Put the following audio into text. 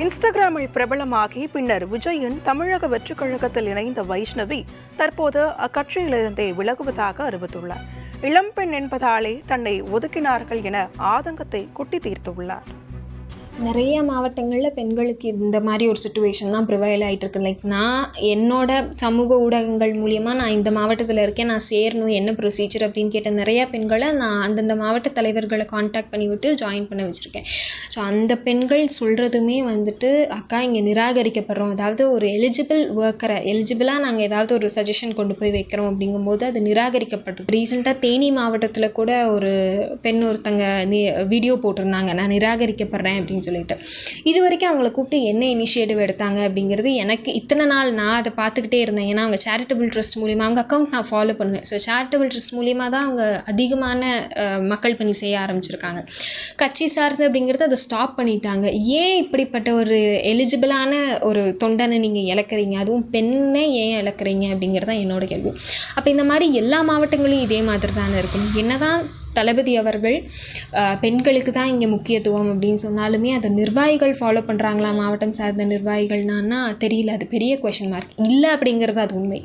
இன்ஸ்டாகிராமில் பிரபலமாகி பின்னர் விஜயின் தமிழக வெற்றிக் கழகத்தில் இணைந்த வைஷ்ணவி தற்போது அக்கட்சியிலிருந்தே விலகுவதாக அறிவித்துள்ளார். இளம்பெண் என்பதாலே தன்னை ஒதுக்கினார்கள் என ஆதங்கத்தை கொட்டி தீர்த்துள்ளார். நிறைய மாவட்டங்களில் பெண்களுக்கு இந்த மாதிரி ஒரு சுச்சுவேஷன் தான் ப்ரிவைல் ஆகிட்டு இருக்கு. லைக் நான் என்னோட சமூக ஊடகங்கள் மூலியமாக நான் இந்த மாவட்டத்தில் இருக்கேன். நான் சேரணும் என்ன ப்ரொசீஜர் அப்படின்னு கேட்ட நிறையா பெண்களை நான் அந்தந்த மாவட்ட தலைவர்களை காண்டாக்ட் பண்ணி விட்டு ஜாயின் பண்ண வச்சுருக்கேன். ஸோ அந்த பெண்கள் சொல்கிறதுமே வந்துட்டு அக்கா இங்கே நிராகரிக்கப்படுறோம். அதாவது ஒரு எலிஜிபிள் ஒர்க்கரை எலிஜிபிளாக நாங்கள் ஏதாவது ஒரு சஜஷன் கொண்டு போய் வைக்கிறோம். அப்படிங்கும்போது அது நிராகரிக்கப்பட்டு ரீசெண்டாக தேனி மாவட்டத்தில் கூட ஒரு பெண் ஒருத்தங்க வீடியோ போட்டிருந்தாங்க. நான் நிராகரிக்கப்படுறேன் அப்படின்னு சொல்லிட்டு. இது வரைக்கும் அவங்கள கூப்பிட்டு என்ன இனிஷியேட்டிவ் எடுத்தாங்க அப்படிங்கிறது எனக்கு இத்தனை நாள் நான் அதை பார்த்துக்கிட்டே இருந்தேன். ஏன்னா அவங்க சேரிட்டபிள் ட்ரஸ்ட் மூலிமா அவங்க அக்கௌண்ட் நான் ஃபாலோ பண்ணுவேன். ஸோ சேரிட்டபிள் ட்ரஸ்ட் மூலிமா தான் அவங்க அதிகமான மக்கள் பணி செய்ய ஆரம்பிச்சிருக்காங்க. கட்சி சார்ந்து அப்படிங்கிறது அதை ஸ்டாப் பண்ணிட்டாங்க. ஏன் இப்படிப்பட்ட ஒரு எலிஜிபிளான ஒரு தொண்டனை நீங்கள் இழக்கிறீங்க? அதுவும் பெண்ணை ஏன் இழக்கிறீங்க அப்படிங்கிறது தான் என்னோட கேள்வி. அப்போ இந்த மாதிரி எல்லா மாவட்டங்களும் இதே மாதிரி தானே இருக்கும். என்னதான் தளபதி அவர்கள் பெண்களுக்கு தான் இங்கே முக்கியத்துவம் அப்படின்னு சொன்னாலுமே அதை நிர்வாகிகள் ஃபாலோ பண்ணுறாங்களா மாவட்டம் சார்ந்த நிர்வாகிகள்னா தெரியல. அது பெரிய கொஷின் மார்க் இல்லை அப்படிங்கிறது அது உண்மை.